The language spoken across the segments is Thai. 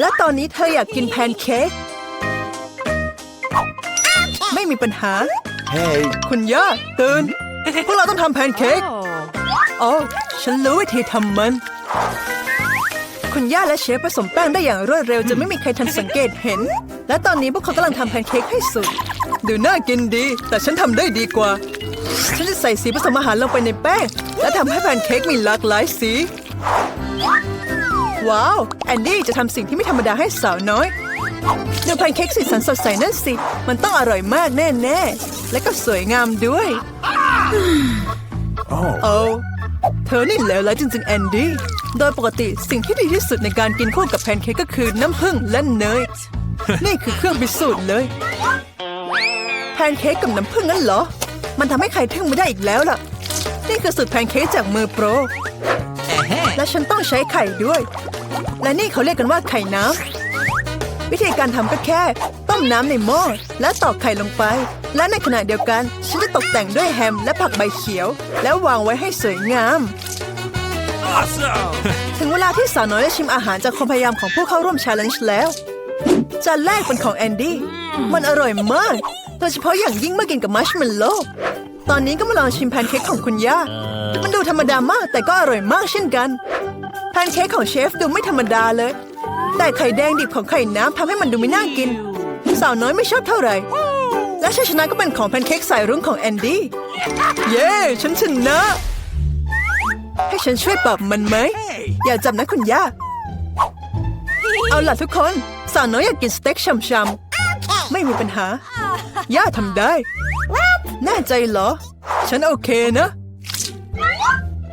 และตอนนี้เธออยากกินแพนเค้กไม่มีปัญหา Hey. คุณย่าตื่น พวกเราต้องทำแพนเค้กอ๋อฉันรู้วิธีทำมัน คุณย่าและเชฟผสมแป้งได้อย่างรวดเร็วจนไม่มีใครทันสังเกตเห็น และตอนนี้พวกเขากำลังทำแพนเค้กให้สุด ดูน่ากินดี แต่ฉันทำได้ดีกว่า ฉันจะใส่สีผสมอาหารลงไปในแป้ง และทำให้แพนเค้กมีหลากหลายสี ว้าว แอนดี้จะทำสิ่งที่ไม่ธรรมดาให้สาวน้อยดูแพนเค้กสีสันสดใสนั่นสิ มันต้องอร่อยมากแน่ๆ และก็สวยงามด้วย Oh. โอ้เธอนี่เลวร้ายจริงๆ แอนดี้ โดยปกติสิ่งที่ดีที่สุดในการกินคู่กับแพนเค้กก็คือน้ำผึ้งและเนย นี่คือเครื่องพิสูจน์เลย แพนเค้กกับน้ำผึ้งนั่นเหรอ มันทำให้ใครทึ่งไม่ได้อีกแล้วล่ะ นี่คือสูตรแพนเค้กจากมือโปรและฉันต้องใช้ไข่ด้วย และนี่เขาเรียกกันว่าไข่น้ำ วิธีการทำก็แค่ ต้มน้ำในหม้อและตอกไข่ลงไป และในขณะเดียวกันฉันจะตกแต่งด้วยแฮมและผักใบเขียว แล้ววางไว้ให้สวยงาม Awesome. ถึงเวลาที่สาวน้อยได้ชิมอาหารจากความพยายามของผู้เข้าร่วมชาเลนจ์แล้วจานแรกเป็นของแอนดี้ มันอร่อยมาก โดยเฉพาะอย่างยิ่งเมื่อกินกับมัชเมลโล่ตอนนี้ก็มาลองชิมแพนเค้กของคุณย่า มันดูธรรมดามากแต่ก็อร่อยมากเช่นกัน แพนเค้กของเชฟดูไม่ธรรมดาเลย แต่ไข่แดงดิบของไข่น้ำทำให้มันดูไม่น่ากิน สาวน้อยไม่ชอบเท่าไหร่ และชัยชนะก็เป็นของแพนเค้กสายรุ้งของแอนดี้ เย้ ฉันชนะ ให้ฉันช่วยปรับมันไหม อย่าจับนะคุณย่า เอาล่ะทุกคน สาวน้อยอยากกินสเต็กช่ำๆ ไม่มีปัญหา ย่าทำได้ แน่ใจเหรอ ฉันโอเคนะแ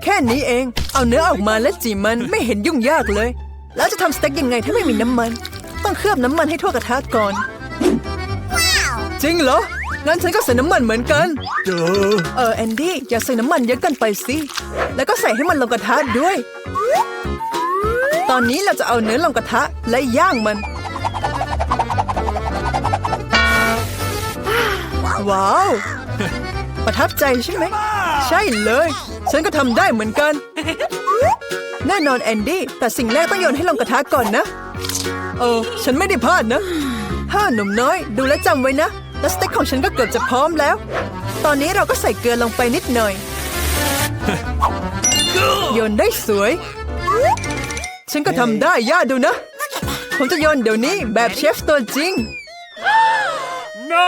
ค่นี้เอง เอาเนื้อออกมาและจีมันไม่เห็นยุ่งยากเลย แล้วจะทำสเต็กยังไงถ้าไม่มีน้ำมัน ต้องเคลือบน้ำมันให้ทั่วกระทะก่อน จริงเหรอ งั้นฉันก็ใส่น้ำมันเหมือนกัน เออแอนดี้อย่าใส่น้ำมันเยอะเกินไปสิ แล้วก็ใส่ให้มันลงกระทะด้วย ตอนนี้เราจะเอาเนื้อลงกระทะและย่างมัน ว้าว ประทับใจใช่ไหม ใช่เลย ฉันก็ทำได้เหมือนกัน แน่นอนแอนดี้ แต่สิ่งแรกต้องโยนให้ลงกระทะก่อนนะ เออ ฉันไม่ได้พลาดนะห้าหนุ่มน้อย ดูแลวจำไว้นะ และสเต็กของฉันก็เกือบจะพร้อมแล้ว ตอนนี้เราก็ใส่เกลือลงไปนิดหน่อย โยนได้สวย ฉันก็ทำได้ย่าดูนะ ผมจะโยนเดี๋ยวนี้แบบเชฟตัวจริง No.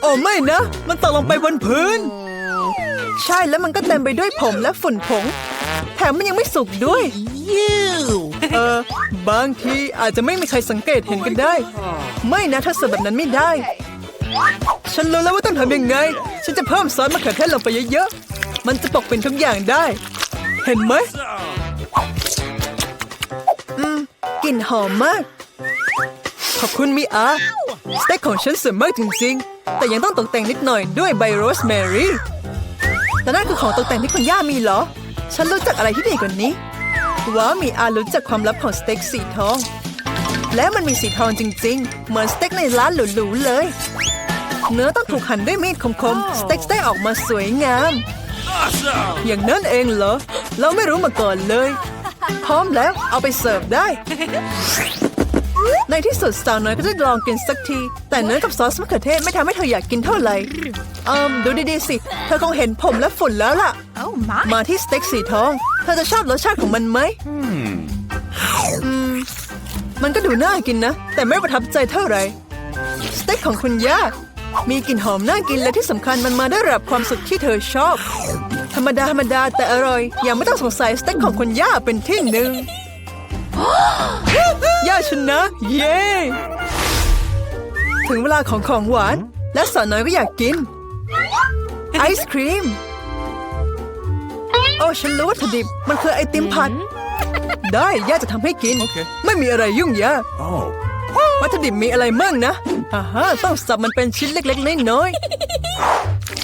โอ้ไม่นะ มันตกลงไปบนพื้น ใช่แล้วมันก็เต็มไปด้วยผมและฝุ่นผง แถมมันยังไม่สุกด้วย เออบางทีอาจจะไม่มีใครสังเกตเห็นกันได้ ไม่นะถ้าเสิร์ฟแบบนั้นไม่ได้ ฉันรู้แล้วว่าต้องทำยังไง ฉันจะเพิ่มซอสมะเขือเทศลงไปเยอะๆ มันจะปกปิดทุกอย่างได้ เห็นไหมอืมกลิ่นหอมมาก ขอบคุณมิอาสเต็กของฉันสวยมากจริงๆ แต่ยังต้องตกแต่งนิดหน่อยด้วยใบโรสแมรี่ แต่นั่นคือของตกแต่งที่คุณย่ามีเหรอ ฉันรู้จักอะไรที่ดีกว่านี้ ว้าวมีอารู้จักความลับของสเต็กสีทอง และมันมีสีทองจริง ๆ เหมือนสเต็กในร้านหรูๆเลย เนื้อต้องถูกหั่นด้วยมีดคมๆ สเต็กได้ออกมาสวยงาม Awesome. อย่างนั้นเองเหรอ เราไม่รู้มาก่อนเลย พร้อมแล้วเอาไปเสิร์ฟได้ ในที่สุดสาวน้อยก็จะลองกินสักที แต่เนื้อกับซอสมะเขือเทศไม่ทำให้เธออยากกินเท่าไหร่เอืมดูดีๆสิ เธอคงเห็นผมและฝุ่นแล้วล่ะ Oh my. มาที่สเต็กสีทอง เธอจะชอบรสชาติของมันไหมอืมมันก็ดูน่ากินนะ แต่ไม่ประทับใจเท่าไหร่สเต็กของคุณย่ามีกลิ่นหอมน่ากินและที่สำคัญมันมาได้รับความสุขที่เธอชอบ ธรรมดาธรรมดาแต่อร่อย อย่าไม่ต้องสงสัยสเต็กของคุณย่าเป็นที่หนึ่ง ย่าชนะ เย้ ถึงเวลาของของหวาน และสาวน้อยก็อยากกิน ไอศครีม โอ้ฉันรู้วัตถุดิบมันคือไอติมผัด ได้ย่าจะทำให้กินโอเคไม่มีอะไรยุ่งยาก Oh. วัตถุดิบมีอะไรมั่งนะอ่าฮะต้องสับมันเป็นชิ้นเล็กๆน้อย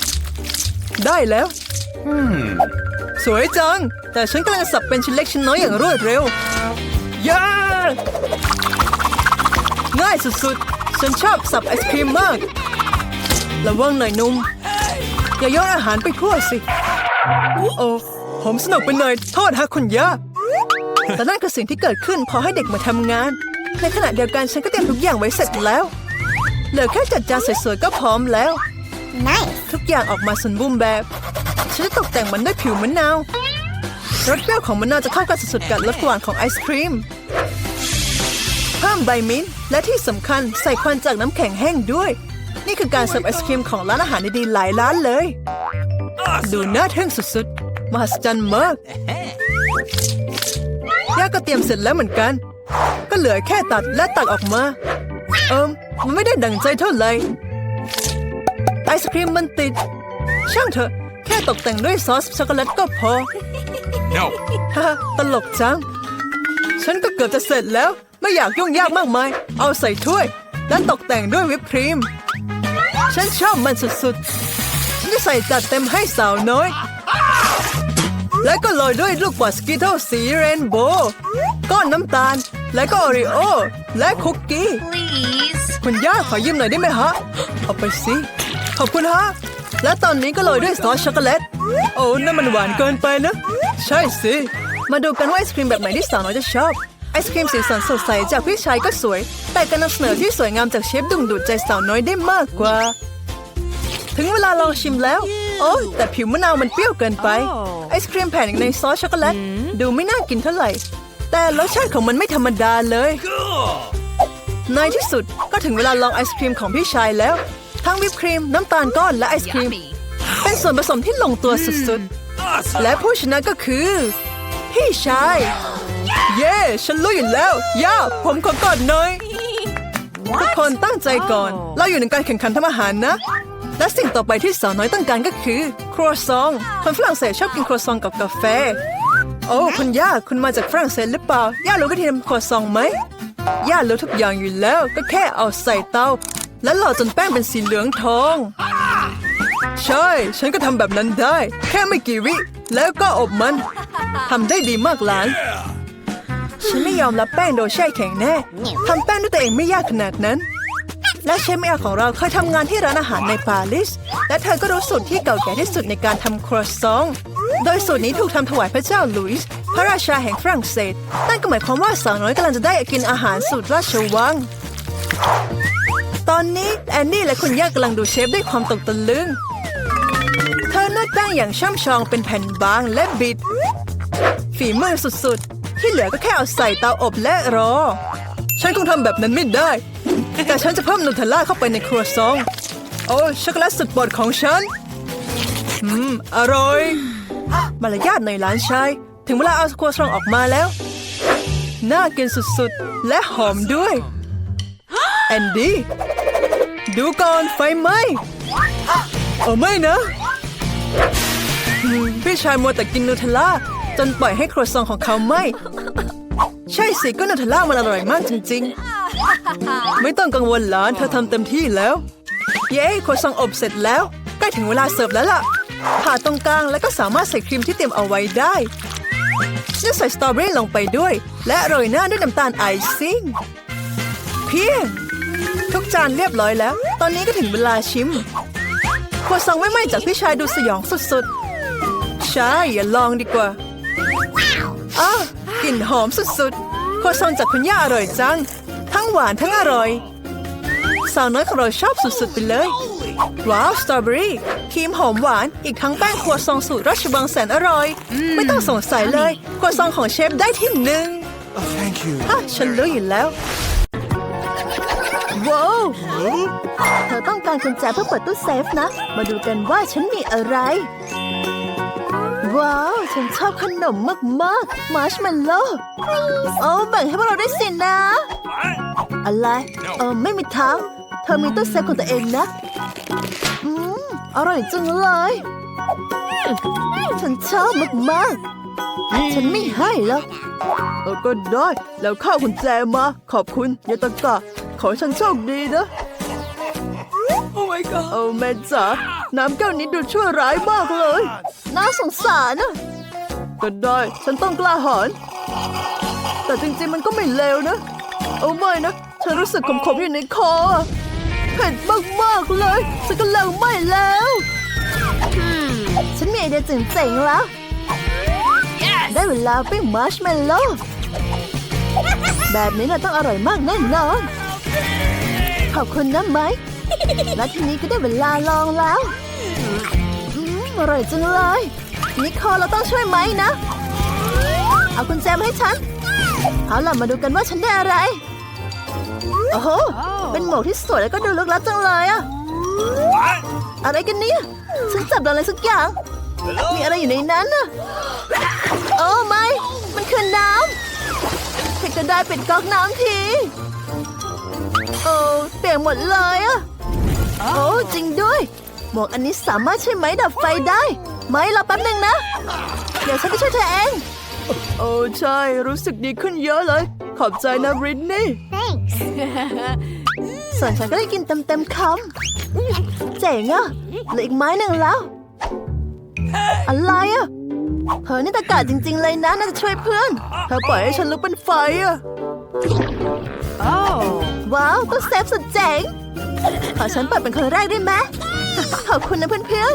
ๆได้แล้ว สวยจัง แต่ฉันกำลังสับเป็นชิ้นเล็กชิ้นน้อยอย่างรวดเร็ว ย้าง่ายสุดๆ ฉันชอบสับไอศครีมมาก ระวังหน่อยนุ่ม อย่าโยนอาหารไปทั่วสิ โอ้ ผมสนุกไปหน่อยโทษฮะคุณย่าแต่นั่นคือสิ่งที่เกิดขึ้นพอให้เด็กมาทำงาน ในขณะเดียวกันฉันก็เตรียมทุกอย่างไว้เสร็จแล้ว เหลือแค่จัดจานสวยๆก็พร้อมแล้ว Nice. ทุกอย่างออกมาสมบูรณ์แบบ ฉันจะตกแต่งมันด้วยผิวมะนาว รสเปรี้ยวของมะนาวจะเข้ากันสุดๆกับรสหวานของไอศครีม เพิ่มใบมิ้นท์และที่สำคัญใส่ควันจากน้ำแข็งแห้งด้วย นี่คือการเสิร์ฟไอศครีมของร้านอาหารดีๆหลายร้านเลย ดูน่าทึ่งสุดๆ มหัศจรรย์มากย่าก็เตรียมเสร็จแล้วเหมือนกัน ก็เหลือแค่ตัดและตักออกมา เอิมมันไม่ได้ดังใจเท่าไหร่ไอศครีมมันติด ช่างเถอะ แค่ตกแต่งด้วยซอสช็อกโกแลตก็พอ No. ฮ่าตลกจัง ฉันก็เกือบจะเสร็จแล้ว ไม่อยากยุ่งยากมากมาย เอาใส่ถ้วย และตกแต่งด้วยวิปครีม ฉันชอบมันสุดๆ ฉันจะใส่จัดเต็มให้สาวน้อย และก็โรยด้วยลูกบอลสกิทเทิลสีเรนโบว์ก้อนน้ำตาล และก็โอริโอ และคุกกี้ Please. คุณย่าขอยืมหน่อยได้ไหมฮะ เอาไปสิ ขอบคุณฮะ และตอนนี้ก็โรยด้วยซอสช็อกโกแลต โอ้นั่นมันหวานเกินไปนะ ใช่สิ มาดูกันว่าไอศครีมแบบไหนที่สาวน้อยจะชอบ ไอศครีมสีสันสดใสจากพี่ชายก็สวย แต่การนำเสนอที่สวยงามจากเชฟดึงดูดใจสาวน้อยได้มากกว่า ถึงเวลาลองชิมแล้ว โอ้แต่ผิวมะนาวมันเปรี้ยวเกินไป ไอศครีมแผ่นในซอสช็อกโกแลตดูไม่น่ากินเท่าไหร่ แต่รสชาติของมันไม่ธรรมดาเลย Cool. ในที่สุดก็ถึงเวลาลองไอศครีมของพี่ชายแล้ว ทั้งวิปครีม น้ำตาลก้อนและไอศครีม เป็นส่วนผสมที่ลงตัวสุด Awesome. ๆ และผู้ชนะก็คือ พี่ชาย เย้ฉันรู้อยู่แล้ว ย่า ผมขอกอดหน่อย ทุกคนตั้งใจก่อน เราอยู่ในการแข่งขันทำอาหารนะ และสิ่งต่อไปที่สาวน้อยต้องการก็คือ ครัวซอง คนฝรั่งเศสชอบกินครัวซองกับกาแฟ โอ้คุณย่า คุณมาจากฝรั่งเศสหรือเปล่า ย่ารู้วิธีทำครัวซองไหม ย่ารู้ทุกอย่างอยู่แล้ว ก็แค่เอาใส่เตา แล้วรอจนแป้งเป็นสีเหลืองทอง ใช่ ฉันก็ทำแบบนั้นได้ แค่ไม่กี่วิ แล้วก็อบมันทำได้ดีมากหลาน ฉันไม่ยอมรับแป้งโดยแช่แข็งแน่ทำแป้งด้วยตัวเองไม่ยากขนาดนั้น และเชฟเมียของเราเคยทำงานที่ร้านอาหารในปารีสและเธอก็รู้สูตรที่เก่าแก่ที่สุดในการทำครัวซอง โดยสูตรนี้ถูกทำถวายพระเจ้าหลุยส์พระราชาแห่งฝรั่งเศสนั่นก็หมายความว่าสาวน้อยกำลังจะได้กินอาหารสูตรราชวังต อนนี้แอนนี่และคุณย่ากำลังดูเชฟด้วยความตกตะลึง เธอนวดแป้งอย่างช่ำชองเป็นแผ่นบางและบิด ฝีมือสุดๆ ที่เหลือก็แค่เอาใส่เตาอบและรอ ฉันคงทำแบบนั้นไม่ได้ แต่ฉันจะเพิ่มนูเทลล่าเข้าไปในครัวซอง โอ้ช็อกโกแลตสุดโปรดของฉัน อืม อร่อย มารยาทในอยหลานชาย ถึงเวลาเอาครัวซองออกมาแล้ว น่ากินสุดๆ และหอมด้วยแอนดี้ ดูก่อนไฟไหม้โอ้ไม่นะ พี่ชายมัวแต่กินนูเทลล่า จนปล่อยให้ครัวซองของเขาไหม ใช่สิก็นูเทลล่ามันอร่อยมากจริง ๆ ไม่ต้องกังวลหลานเธอทำเต็มที่แล้ว เย้ครัวซองอบเสร็จแล้ว ใกล้ถึงเวลาเสิร์ฟแล้วล่ะผ่าตรงกลางแล้วก็สามารถใส่ครีมที่เตรียมเอาไว้ได้จะใส่สตรอเบอรี่ลงไปด้วย และโรยหน้าด้วยน้ำตาลไอซิ่ง เพียง ทุกจานเรียบร้อยแล้ว ตอนนี้ก็ถึงเวลาชิมครัวซองไม่ไหม้จากพี่ชายดูสยองสุดๆ ใช่อย่าลองดีกว่าอ้าวกลิ่นหอมสุดๆครัวซองจากคุณย่าอร่อยจัง ทั้งหวานทั้งอร่อย สาวน้อยของเราชอบสุดๆไปเลย ว้าวสตรอเบอรี่ครีมหอมหวาน อีกทั้งแป้งครัวซองสูตรราชบังแสนอร่อย ไม่ต้องสงสัยเลยครัวซองของเชฟได้ที่หนึ่ง Oh, thank you. ฮะฉันรู้อยู่แล้ว ว้าวเธอต้องการกุญแจเพื่อเปิดตู้เซฟนะ มาดูกันว่าฉันมีอะไร ว้าว ฉันชอบขนมมากๆ มาร์ชเมลโล่โอ้แบ่งให้พวกเราได้สินะ What? อะไร เออไม่มีทาง เธอมีตู้เซฟของตัวเองนะ อืม อร่อยจังเลย ฉันชอบมากๆ ฉันไม่ให้แล้วเออก็ได้ แล้วข้าวกุญแจมา ขอบคุณยาตะกะ ขอให้ฉันโชคดีนะ Oh my god. โอ้แม่จ๋าน้ำแก้วนี้ดูชั่วร้ายมากเลย น่าสงสารนะก็ได้ฉันต้องกล้าหาญแต่จริงๆมันก็ไม่เลวนะ เอาไม่นะ ฉันรู้สึกขมๆอยู่ในคออะเผ็ดมากๆเลยฉันก็เลิกไม่แล้วฉันมีไอเดียเจ๋งๆแล้ว ได้เวลาปิ้งมาร์ชเมลโล่แบบนี้น่ะต้องอร่อยมากแน่นอน ขอบคุณนะไหมและทีนี้ก็ได้เวลาลองแล้วอร่อยจังเลย นิโคลเราต้องช่วยไหมนะ เอากุญแจมให้ฉัน เอาล่ะมาดูกันว่าฉันได้อะไร โอ้โห เป็นหมวกที่สวยแล้วก็ดูลึกลับจังเลยอะอะไรกันเนี่ยฉันจับอะไรสักอย่าง มีอะไรอยู่ในนั้นน่ะโอ้ไม่ มันคือน้ำใครก็ได้เป็นก๊อกน้ำที โอ้เปียกหมดเลยอะโอ้จริงด้วย หมวกอันนี้สามารถใช้ไม้ดับไฟได้ ไม้รอแป๊บหนึ่งนะ เดี๋ยวฉันไปช่วยเธอเอง โอ้ใช่รู้สึกดีขึ้นเยอะเลย ขอบใจนะบริตนี่ส่วนฉันก็ได้กินเต็มเต็มๆคำเจ๋งอะเหลืออีกไม้หนึ่งแล้ว อะไรอะเธอนี่ตะกาจริง ๆ เลยนะน่าจะช่วยเพื่อน เธอปล่อยให้ฉันลุกเป็นไฟอะ ว้าวตู้เซฟสุดเจ๋ง ขอฉันเปิดเป็นคนแรกได้ไหมขอบคุณนะเพื่อน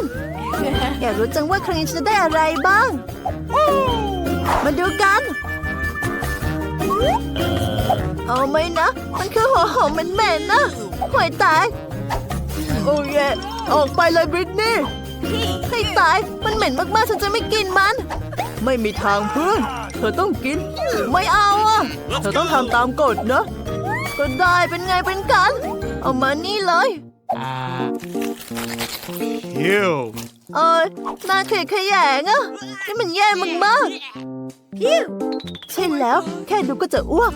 ๆ อยากรู้จังว่าครั้งนี้ฉันจะได้อะไรบ้าง มาดูกัน เอาไหมนะ มันคือหัวหอมเหม็นๆนะห่วยตาย โอ้ยออกไปเลยบริตนี่ให้ตาย มันเหม็นมากๆ ฉันจะไม่กินมัน ไม่มีทางเพื่อน เธอต้องกิน ไม่เอาอะ เธอต้องทำตามกฎนะ ก็ได้เป็นไงเป็นกัน เอามานี่เลย Ew. เอ้ยน่าเขยขยงอะนี่มันแย่มากๆใช่แล้ว แค่ดูก็จะอ้วก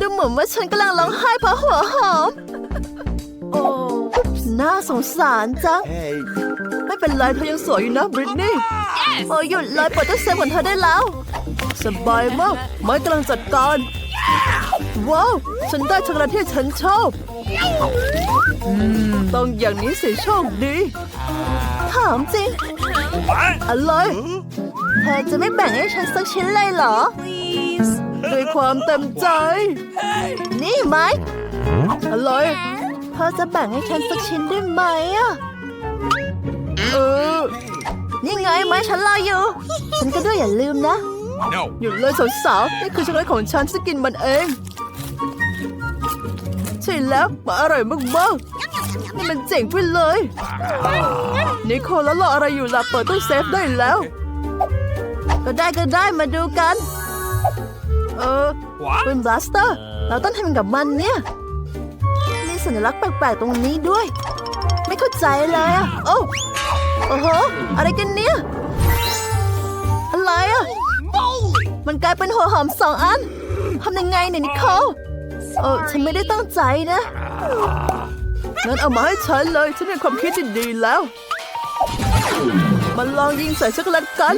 ดูเหมือนว่าฉันกำลังร้องไห้เพราะหัวหอม โอ้น่าสงสารจัง Hey. ไม่เป็นไรเธอยังสวยอยู่นะบริตนี่โอ้ยหยุดเลยเปิดตู้เซฟของเธอได้แล้ว สบายมาก ไม่กำลังจัดการ ว้าว ฉันได้ช็อกโกแลตที่ฉันชอบต้องอย่างนี้สิโชคดี ถามจริง อะไร เธอจะไม่แบ่งให้ฉันสักชิ้นเลยเหรอ ด้วยความเต็มใจ นี่ไหมอะไร เธอจะแบ่งให้ฉันสักชิ้นได้ไหมอะเออ นี่ไงไหมฉันรออยู่ ฉันก็ด้วยอย่าลืมนะ No. หยุดเลยสาวๆนี่คือช็อกโกแลตของฉันฉันจะกินมันเอง ใช่แล้วมันอร่อยมากๆนี่มันเจ๋งไปเลยนิโคลแล้วรออะไรอยู่ล่ะเปิดตู้เซฟได้แล้ว ก็ได้ก็ได้มาดูกัน เออ What? ปืนบลัสเตอร์ เราต้องทำกับมันเนี่ยมีสัญลักษณ์แปลกๆตรงนี้ด้วย ไม่เข้าใจเลยอะโอ้โอ้โห อะไรกันเนี่ย อะไรอะ มันกลายเป็นหัวหอมสองอันทำยังไงเนี่ยนิโคลเออฉันไม่ได้ตั้งใจนะงั้นเอามาให้ฉันเลย ฉันมีความคิดที่ดีแล้ว มันลองยิงใส่ช็อกโกแลตกัน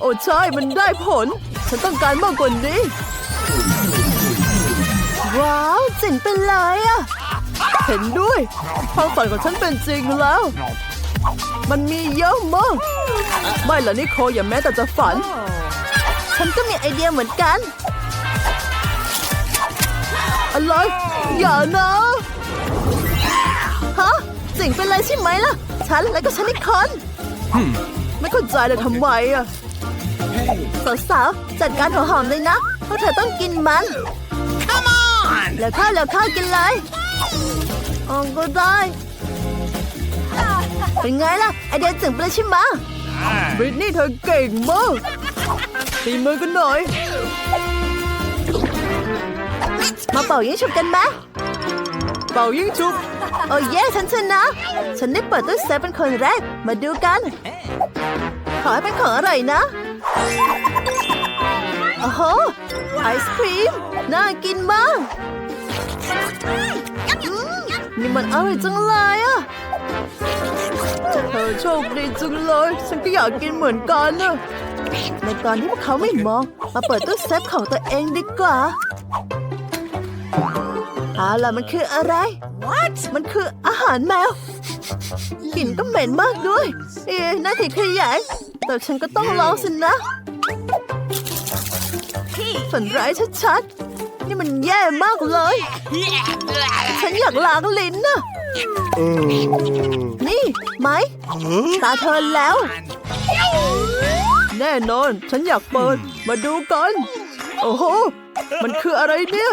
โอ้ใช่ มันได้ผล ฉันต้องการมากกว่านี้ ว้าวเจ๋งไปเลยอะเห็นด้วยความฝันของฉันเป็นจริงแล้ว มันมีเยอะมาก ไม่ละนิโคลอย่าแม้แต่จะฝัน ฉันก็มีไอเดียเหมือนกัน อะไร อย่านะ ฮะเจ๋งไปเลยใช่ไหมล่ะ ฉันแล้วก็ฉันอีกคน ไม่เข้าใจเลยทำไมอะสาวๆ จัดการหัวหอมเลยนะ เพราะเธอต้องกินมัน Come on. แล้วข้าวแล้วข้าวกินเลยอ๋อก็ได้ เป็นไงล่ะ ไอเดียเจ๋งไปเลยใช่ไหมบริตนี่เธอเก่งมาก ตีมือกันหน่อย มาเป่ายิงฉุบกันไหมเป่ายิงฉุบโอ้เย่ฉันชนะ ฉันได้เปิดตู้เซฟเป็นคนแรก มาดูกัน ขอให้เป็นของอร่อยนะ โอ้โห ไอศครีม น่ากินมากอืมนี่มันอร่อยจังเลยอะเธอโชคดีจังเลย ฉันก็อยากกินเหมือนกันนะ ในตอนที่พวกเขาไม่มอง มาเปิดตู้เซฟของตัวเองดีกว่าเอาล่ะมันคืออะไร What? มันคืออาหารแมวกลิ่นก็เหม็นมากด้วย เอ๊ะน่าถิขยายแต่ฉันก็ต้องลองสินะฝันร้ายชัดๆ นี่มันแย่มากเลย ฉันอยากล้างลิ้นน่ะนี่ไหมตาเธอแล้ว แน่นอน ฉันอยากเปิด มาดูกัน โอ้โห มันคืออะไรเนี่ย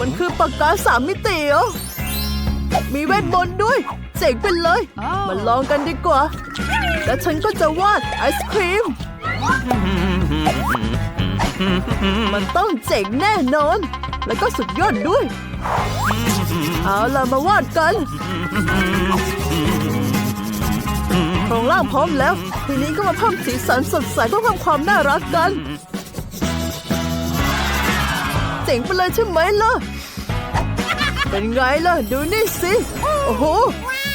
มันคือปากกาสามมิติเหรอ มีเวทมนต์ด้วย เจ๋งไปเลย มาลองกันดีกว่า แล้วฉันก็จะวาดไอศครีม มันต้องเจ๋งแน่นอน แล้วก็สุดยอดด้วย เอาล่ะมาวาดกันโค รงร่างพร้อมแล้ว ทีนี้ก็มาเพิ่มสีสันสดใสเพื่อเพิ่มความน่ารักกันเจ๋งไปเลยใช่ไหมล่ะ เป็นไงล่ะ ดูนี่สิ โอ้โห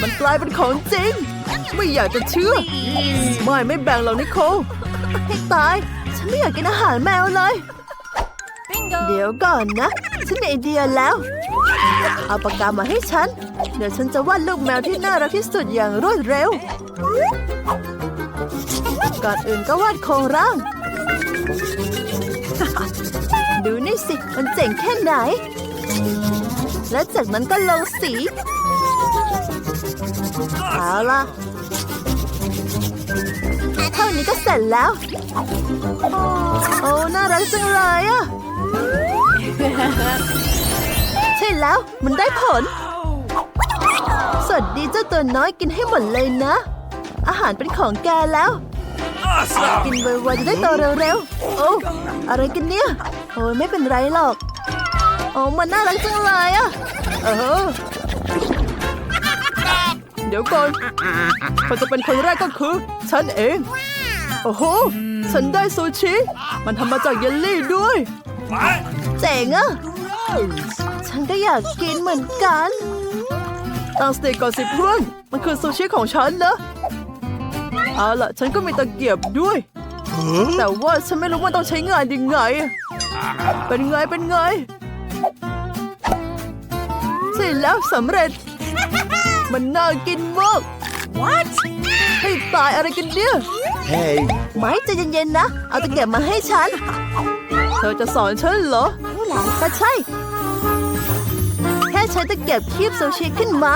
มันกลายเป็นของจริง ไม่อยากจะเชื่อ ไม่ไม่แบ่งหรอกนิโคลให้ตาย ฉันไม่อยากกินอาหารแมวเลย เดี๋ยวก่อนนะ ฉันมีไอเดียแล้ว เอาปากกามาให้ฉัน เดี๋ยวฉันจะวาดลูกแมวที่น่ารักที่สุดอย่างรวดเร็ว ก่อนอื่นก็วาดโครงร่าง ดูนี่สิ มันเจ๋งแค่ไหน และจากนั้นก็ลงสี เอาล่ะเท่านี้ก็เสร็จแล้ว โอ้ น่ารักจังเลยอะ ใช่แล้วมันได้ผล สวัสดีเจ้าตัวน้อยกินให้หมดเลยนะ อาหารเป็นของแกแล้ว กินไวๆจะได้โตเร็วๆ โอ้อะไรกันเนี่ยโอ้ยไม่เป็นไรหรอก โอ้มันน่ารักจังเลยอะเออเดี๋ยวก่อนคนจะเป็นคนแรกก็คือ ฉันเอง โอ้โห ฉันได้ซูชิ มันทำมาจากเยลลี่ด้วย เจ๋งอะฉันก็อยากกินเหมือนกัน ตั้งสติก่อนสิเพื่อน มันคือซูชิของฉันนะเอาล่ะ ฉันก็มีตะเกียบด้วย แต่ว่าฉันไม่รู้ว่าต้องใช้งานยังไง เป็นไง เป็นไงเสร็จแล้วสำเร็จ มันน่ากินมาก What ให้ตายอะไรกันเนี่ย Hey. ไม่ใจเย็นๆนะ เอาตะเกียบมาให้ฉัน เธอจะสอนฉันเหรอ ก็ใช่ แค่ใช้ตะเกียบคีบซูชิขึ้นมา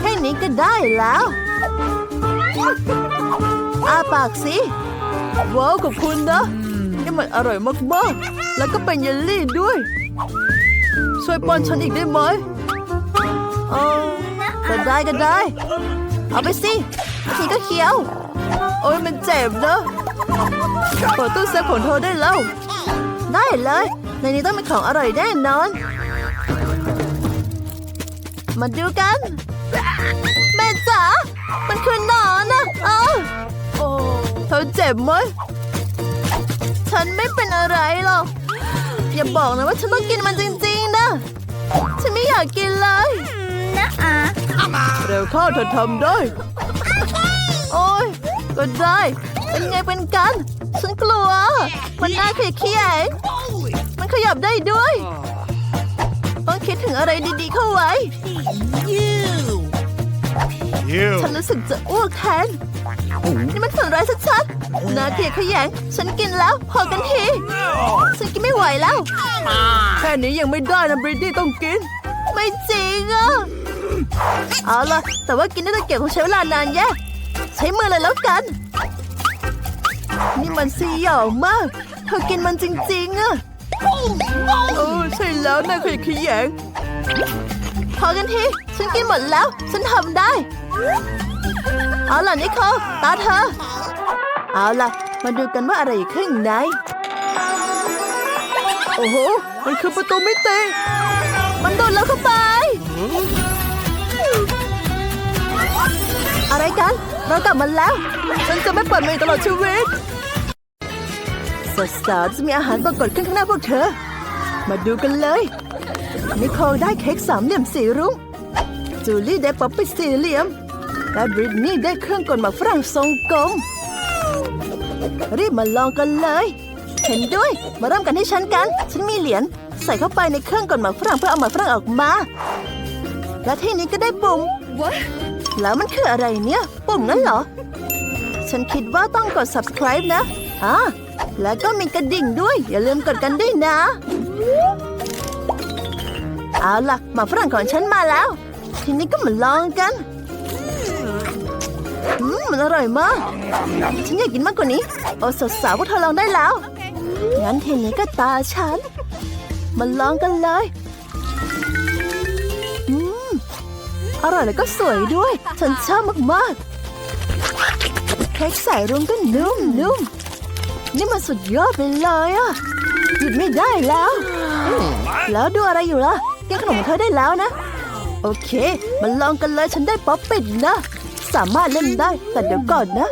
แค่นี้ก็ได้แล้วอาปากสิ ว้าวขอบคุณนะ นี่มันอร่อยมากๆ แล้วก็เป็นเยลลี่ด้วย ช่วยป้อนฉันอีกได้ไหมเออก็ได้ก็ได้ เอาไปสิทีก็เคี้ยว โอ้ยมันเจ็บนะเปิดตู้เซฟของเธอได้แล้ว ได้เลย ในนี้ต้องมีของอร่อยแน่นอน มาดูกัน แม่จ๋า มันคือหนอนนะเอ้าเธอเจ็บไหม ฉันไม่เป็นอะไรหรอก อย่าบอกนะว่าฉันต้องกินมันจริงๆนะ ฉันไม่อยากกินเลยเร็วเข้าเธอทำได้ โอ้ยก็ได้ เป็นไงเป็นกัน ฉันกลัว มันน่าเขียเขียงมัน ขยับได้ด้วย ต้องคิดถึงอะไรดีๆเข้าไว้ You. ฉันรู้สึกจะอ้วกแทน นี่มันฝันร้ายชัดๆน่าเกลียดขยง ฉันกินแล้วพอกันที ฉันกินไม่ไหวแล้ว แค่นี้ยังไม่ได้นะบริดดี้ต้องกิน ไม่จริงอะเอาล่ะ แต่ว่ากินด้วยตะเกียบคงใช้เวลานานแย่ใช้มือเลยแล้วกัน นี่มันสยองมาก เธอกินมันจริงๆอะ เออใช่แล้วนายขยะแขยงพอกันที ฉันกินหมดแล้ว ฉันทำได้ เอาล่ะนิโคตาเธอ เอาล่ะ มาดูกันว่าอะไรอยู่ข้างในโอ้โห มันคือประตูมิติ มันโดนแล้วเข้าไป อะไรกัน เรากลับมาแล้ว ฉันจะไม่เปิดมันตลอดชีวิต สาวๆจะมีอาหารปรากฏขึ้นข้างหน้าพวกเธอ มาดูกันเลย นิโคลได้เค้กสามเหลี่ยมสีรุ้ง จูลี่ได้ป๊อปปี้สี่เหลี่ยม และบริตนี่ได้เครื่องกลหมากฝรั่งทรงกลม รีบมาลองกันเลย เห็นด้วย มาเริ่มกันที่ฉันกัน ฉันมีเหรียญใส่เข้าไปในเครื่องกลหมากฝรั่งเพื่อเอาหมากฝรั่งออกมา และที่นี้ก็ได้ปุ่ม แล้วมันคืออะไรเนี่ย ปุ่มนั้นเหรอ ฉันคิดว่าต้องกด subscribe นะ อ่า แล้วก็มีกระดิ่งด้วย อย่าลืมกดกันด้วยนะ เอาล่ะหมาฝรั่งของฉันมาแล้ว ทีนี้ก็มาลองกันอืมมันอร่อยมาก ฉันอยากกินมากกว่านี้ โอ้สาวๆพวกเธอลองได้แล้ว งั้นทีนี้ก็ตาฉัน มาลองกันเลยอืมอร่อยแล้วก็สวยด้วย ฉันชอบมากๆเค้กใส่รวมก็นุ่มนุ่ม นี่มันสุดยอดไปเลยอะหยุดไม่ได้แล้ว แล้วดูอะไรอยู่ล่ะกินขนมของเธอได้แล้วนะ โอเค มาลองกันเลยฉันได้ป๊อปเป็ดนะ สามารถเล่นได้แต่เดี๋ยวก่อนนะ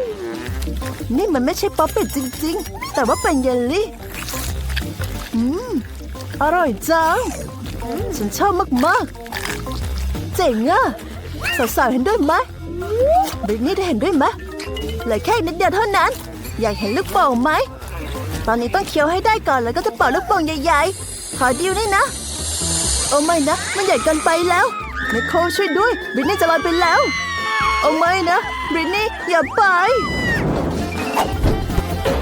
นี่มันไม่ใช่ป๊อปเป็ดจริง ๆ แต่ว่าเป็นเยลลี่อืมอร่อยจังฉันชอบมากๆ เจ๋งอะสาวๆเห็นด้วยไหมบริตนี่ได้เห็นด้วยไหมเหลือแค่นิดเดียวเท่านั้น อยากเห็นลูกโป่งไหม ตอนนี้ต้องเคี้ยวให้ได้ก่อนแล้วก็จะเป่าลูกโป่งใหญ่ๆ ขอดิวนี่นะ โอ้ไม่นะ มันใหญ่เกินไปแล้วไมโครช่วยด้วยบริตนี่จะลอยไปแล้ว โอ้ไม่นะบริตนี่อย่าไป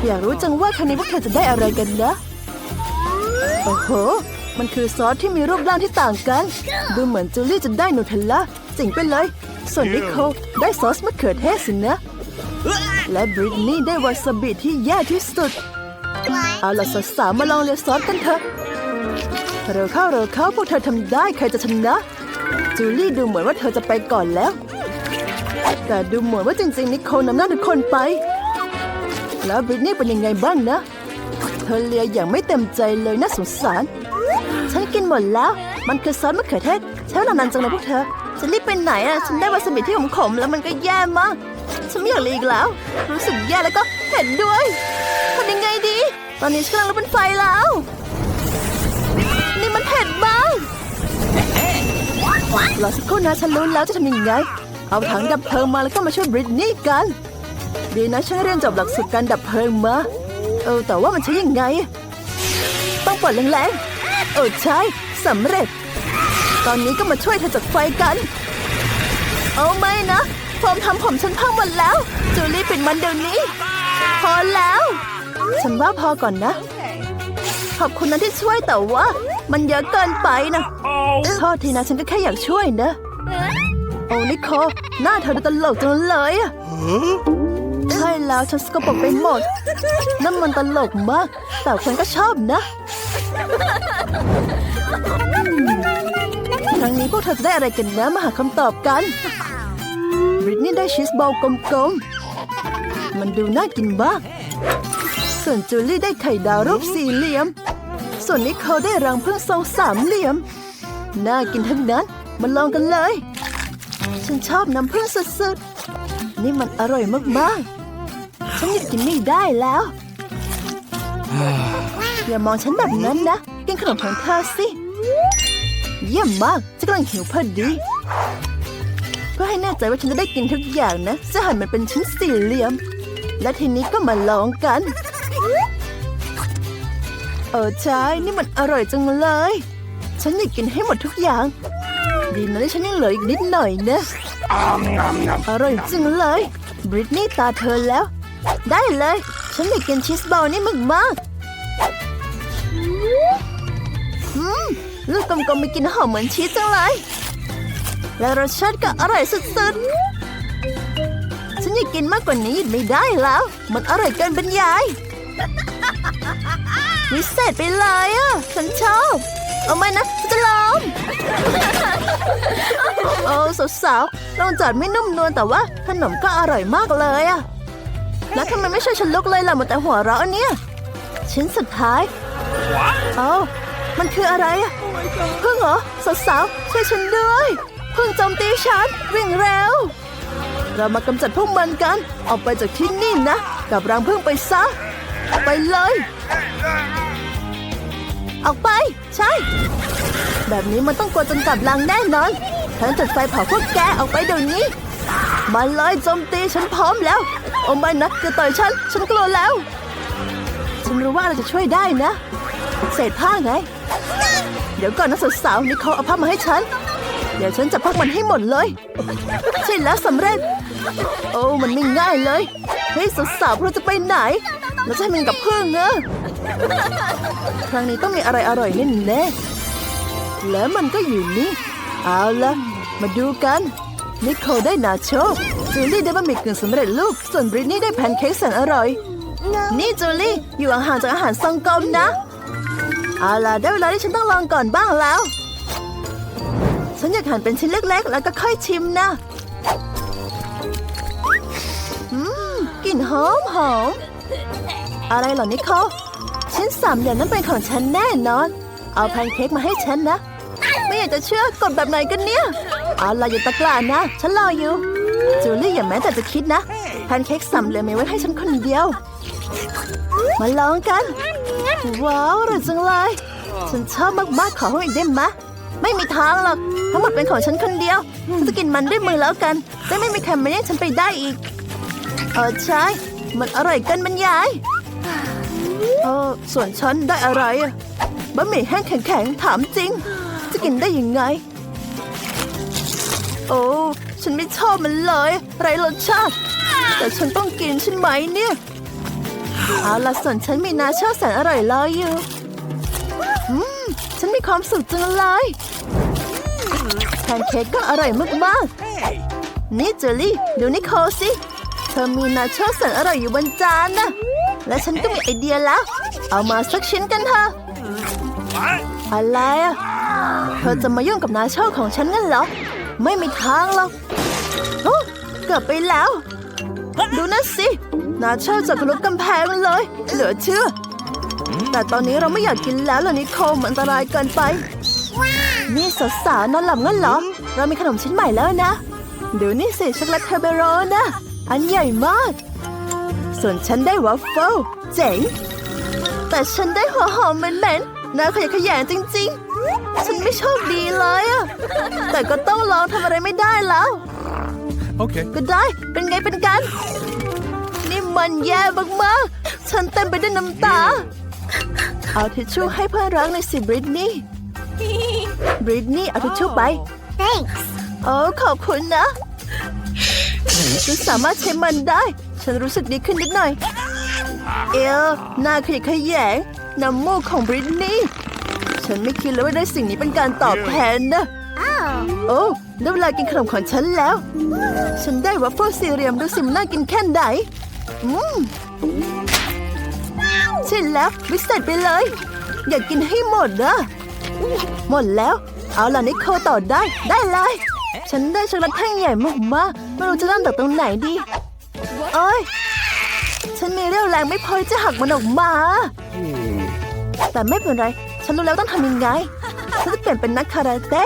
อยากรู้จังว่าครั้งนี้พวกเธอจะได้อะไรกันนะ โอ้โห มันคือซอสที่มีรูปร่างที่ต่างกัน ดูเหมือนจูลี่จะได้นูเทลล่าเจ๋งไปเลย ส่วนนิโคลได้ซอสมะเขือเทศสินะ และบริตนี่ได้วาซาบิที่แย่ที่สุด เอาล่ะสาวๆมาลองเลียซอสกันเถอะเร็วเข้าเร็วเข้าพวกเธอทำได้ใครจะชนะ จูลี่ดูเหมือนว่าเธอจะไปก่อนแล้ว แต่ดูเหมือนว่าจริงๆนิโคลนำหน้าทุกคนไป แล้วบริตนี่เป็นยังไงบ้างนะ เธอเลียอย่างไม่เต็มใจเลยน่าสงสาร ฉันกินหมดแล้ว มันคือซอสมะเขือเทศใช้เวลานานจังเลยพวกเธอฉันรีบไปไหนอะ ฉันได้วาซาบิที่ขมๆแล้วมันก็แย่มาก ฉันไม่อยากเลยอีกแล้ว รู้สึกแย่แล้วก็เผ็ดด้วยทำยังไงดี ตอนนี้ฉันกำลังลุกเป็นไฟแล้ว นี่มันเผ็ดมากรอสักครู่นะฉันรู้แล้วจะทำยังไง เอาถังดับเพลิงมาแล้วก็มาช่วยบริตนี่กัน ดีนะฉันเรียนจบหลักสูตรการดับเพลิงมา เออ แต่ว่ามันใช้ยังไง ต้องปล่อยแรงๆเออใช่สำเร็จ ตอนนี้ก็มาช่วยเธอจัดไฟกัน เอาไม่นะ โฟมทำผมฉันพังหมดแล้ว จูลี่ปิดมันเดี๋ยวนี้ พอแล้ว ฉันว่าพอก่อนนะ ขอบคุณนะที่ช่วยแต่ว่า มันเยอะเกินไปนะ Oh. โทษทีนะฉันก็แค่อยากช่วยนะโอ้นิโคลหน้าเธอดูตลกจังเลยอะ Huh? ใช่แล้วฉันสกปรกไปหมดนั่นมันตลกมาก แต่คนก็ชอบนะครั้งนี้พวกเธอจะได้อะไรกันนะมาหาคำตอบกัน บริตนี่ได้ชีสบอลกลมๆ มันดูน่ากินมาก ส่วนจูลี่ได้ไข่ดาวรูปสี่เหลี่ยม ส่วนนิโคลได้รังผึ้งทรงสามเหลี่ยม น่ากินทั้งนั้น มาลองกันเลย ฉันชอบน้ำผึ้งสุดๆ นี่มันอร่อยมากๆ ฉันหยุดกินไม่ได้แล้ว อย่ามองฉันแบบนั้นนะ กินขนมของเธอสิ เยี่ยมมากฉันกำลังหิวพอดี เพื่อให้แน่ใจว่าฉันจะได้กินทุกอย่างนะจะหั่นมันเป็นชิ้นสี่เหลี่ยม และทีนี้ก็มาลองกัน เออใช่นี่มันอร่อยจังเลย ฉันอยากกินให้หมดทุกอย่าง ดีนะที่ฉันยังเหลืออีกนิดหน่อยนะอร่อยจริงเลยบริตนี่ตาเธอแล้ว ได้เลย ฉันอยากกินชีสบอลนี่มากมากๆอืมลูกกลมๆมีกลินหอมเหมือนชีสจังเลย และรสชาติก็อร่อยสุดๆ ฉันอยากกินมากกว่านี้ไม่ได้แล้ว มันอร่อยเกินบรรยาย วิเศษไปเลยอะ ฉันชอบ เอาไหมนะฉันจะลองโอ้สาวๆรองจัดไม่นุ่มนวลแต่ว่าขนมก็อร่อยมากเลยอะแล้วทำไมไม่ช่วยฉันลุกเลยล่ะหมดแต่หัวเราะเนี่ย ชิ้นสุดท้ายเอ้ามันคืออะไรอะพึ่งเหรอสาวๆช่วยฉันด้วย พึ่งโจมตีฉันวิ่งเร็ว เรามากำจัดพวกมันกัน ออกไปจากที่นี่นะ กับรังพึ่งไปซะไปเลย ออกไป ใช่ แบบนี้มันต้องกลัวจนกลับลังแน่นอนฉันจุดไฟเผาพวกแกออกไปเดี๋ยวนี้ มาเลยโจมตีฉันพร้อมแล้วโอ้ไม่นะจะต่อยฉัน ฉันกลัวแล้ว ฉันรู้ว่าเราจะช่วยได้นะ เศษผ้าไง เดี๋ยวก่อนนะสาวๆนี่เขาเอาผ้ามาให้ฉัน เดี๋ยวฉันจะพักมันให้หมดเลย ใช่แล้วสำเร็จ โอ้มันไม่ง่ายเลยเฮ้ยสาวๆเราจะไปไหนเราจะให้มันกับเพึ่องเนอะครั้งนี้ต้องมีอะไรอร่อยแน่แน่แล้วมันก็อยู่นี่ เอาละมาดูกันนิโคลได้นาโชจูลี่ได้บะหมี่กึ่งสำเร็จรูปส่วนบริตนี่ได้แพนเค้กแสนอร่อย นี่จูลี่อยู่ห่างจากอาหารทรงกลมนะ เอาล่ะได้เวลาที่ฉันต้องลองก่อนบ้างแล้ว อยากหั่นเป็นชิ้นเล็กๆ แล้วก็ค่อยชิมนะอืมกลิ่นหอมหอมอะไรเหรอนิโคลชิ้นสามเหลี่ยมนั้นเป็นของฉันแน่นอน เอาแพนเค้กมาให้ฉันนะ ไม่อยากจะเชื่อกดแบบไหนกันเนี่ยเอาล่ะอย่าตะกร้านะ ฉันรออยู่ จูลี่อย่าแม้แต่จะคิดนะแพนเค้กสามเหลี่ยมมีไว้ให้ฉันคนเดียว มาลองกัน ว้าวอร่อยจังเลยฉันชอบมากๆขอเพิ่มอีกได้ไหมะ ไม่มีทางหรอกทั้งหมดเป็นของฉันคนเดียวฉันจะกินมันด้วยมือแล้วกันจะไม่มีใครมาแย่งฉันไปได้อีก เออใช่ มันอร่อยกันบรรยายเออส่วนฉันได้อะไรอะบะหมี่แห้งแข็งๆถามจริง จะกินได้ยังไง โอ้ฉันไม่ชอบมันเลยไรรสชาติ แต่ฉันต้องกินใช่ไหมเนี่ยเอาละส่วนฉันมีนาเชื่อแสนอร่อยรออยู่ ความสุขจังเลยแพนเค้กก็อร่อยมากๆนี่เจอรี่ดูนิโคลสิ เธอมีนาเชื่อแสนอร่อยอยู่บนจานนะ และฉันก็มีไอเดียแล้ว เอามาสักชิ้นกันเถอะอะไรอะ เธอจะมายุ่งกับนาเช่ของฉันงั้นเหรอ ไม่มีทางหรอกโอ้เกือบไปแล้ว ดูนั่นสิ นาเช่จากทะลุกำแพงเลย เหลือเชื่อ แต่ตอนนี้เราไม่อยากกินแล้วล่ะนิโคลมันอันตรายเกินไป นี่สาวๆนอนหลับงั้นเหรอ เรามีขนมชิ้นใหม่แล้วนะเดี๋ยวนี่สิช็อกโกแลตคาเบโรนะ อันใหญ่มาก ส่วนฉันได้วัฟเฟิลเจ๋ง แต่ฉันได้หัวหอมเหม็นๆน่าขยะแขยงจริง ๆ ฉันไม่โชคดีเลยอะแต่ก็ต้องลองทำอะไรไม่ได้แล้ว Okay. ก็ได้เป็นไงเป็นกัน นี่มันแย่มากๆ ฉันเต็มไปด้วยน้ำตา เอาทิชชู่ให้เพื่อนรักในอยสิบริตนี่บริตนี่เอาทิชชู่ไป Thanks. โอ้ขอบคุณนะ ฉันสามารถใช้มันได้ ฉันรู้สึกดีขึ้นนิดหน่อย เอลหน้าขยะแขยงน้ำมูกของบริตนี่ฉันไม่คิดเลยว่าได้สิ่งนี้เป็นการตอบแทนนะ Oh. โอ้ได้เวลากินขนมของฉันแล้ว ฉันได้วัฟเฟิลสี่เหลี่ยมดูสิมันน่ากินแค่ไหนอืม ใช่แล้ววิเศษไปเลย อยากกินให้หมดนะหมดแล้ว เอาล่ะนิโคลต่อได้ ได้เลย ฉันได้ช็อกโกแลตแท่งใหญ่มากๆไม่รู้จะเริ่มจากตรงไหนดีเอ้ยฉันมีเรี่ยวแรงไม่พอจะหักมันออกมา แต่ไม่เป็นไร ฉันรู้แล้วต้องทำยังไง ฉันจะเปลี่ยนเป็นนักคาราเต้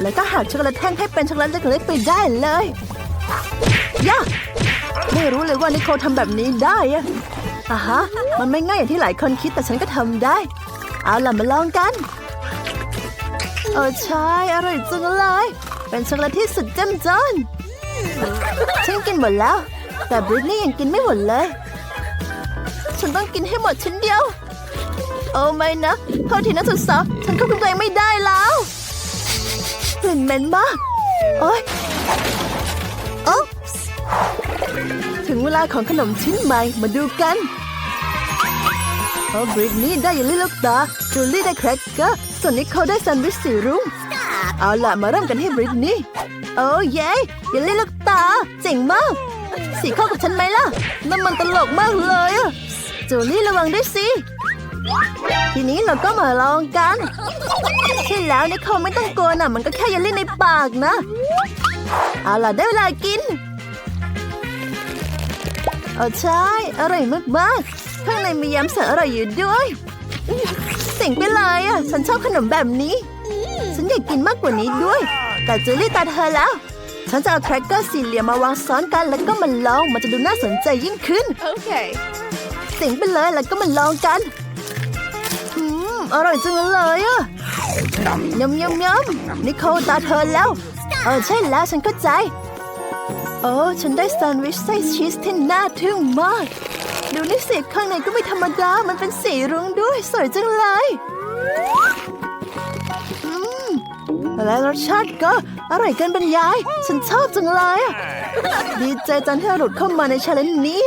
แล้วก็หักช็อกโกแลตแท่งให้เป็นช็อกโกแลตเล็กๆไปได้เลยย่าไม่รู้เลยว่านิโคลทำแบบนี้ได้อะ อะฮะ มันไม่ง่ายอย่างที่หลายคนคิดแต่ฉันก็ทำได้ เอาล่ะมาลองกัน เออใช่ อร่อยจังเลย เป็นช็อกโกแลตที่สุดเจ้มจนฉันกินหมดแล้ว แต่บริตนี่ยังกินไม่หมดเลย ฉันต้องกินให้หมดชิ้นเดียว โอ้ไม่นะโทษทีนะสุดสาฉันควบคุมตัวเองไม่ได้แล้วกลิ่นเหม็นมาก โอ๊ยโอ๊ปส์ ถึงเวลาของขนมชิ้นใหม่ มาดูกันโอ้บริตนี่ได้เยลลี่ลูกตา จูลี่ได้แครกเกอร์ ส่วนนิโคลได้แซนด์วิชสีรุ้ง เอาล่ะมาเริ่มกันที่บริตนี่โอ้เย้เยลลี่ลูกตา เจ๋งมาก สีเข้ากับฉันไหมล่ะนั่นมันตลกมากเลยอะจูลี่ระวังด้วยสิ ทีนี้เราก็มาลองกัน ใช่แล้วนิโคลไม่ต้องกลัวนะมันก็แค่เยลลี่ในปากนะ เอาล่ะได้เวลากิน เออใช่ อร่อยมากๆข้างในมียำเสริมอร่อยอยู่ด้วย เสิ่งไปเลยอะ ฉันชอบขนมแบบนี้ ฉันอยากกินมากกว่านี้ด้วย แต่จูลี่ตาเธอแล้ว ฉันจะเอาแครกเกอร์สี่เหลี่ยมมาวางซ้อนกันแล้วก็มาลอง มันจะดูน่าสนใจยิ่งขึ้น Okay. เสียงไปเลยแล้วก็มาลองกันอืมอร่อยจังเลยอะยำยำยำนิโคลตาเธอแล้ว เออใช่แล้วฉันเข้าใจ โอ้ฉันได้แซนด์วิชไส้ชีสที่น่าทึ่งมาก ดูนี่สิข้างในก็ไม่ธรรมดา มันเป็นสีรุ้งด้วย สวยจังเลยอืมและรสชาติก็อร่อยเกินบรรยาย ฉันชอบจังเลยดีใจจันที่หลุดเข้ามาในชาเลนจ์นี้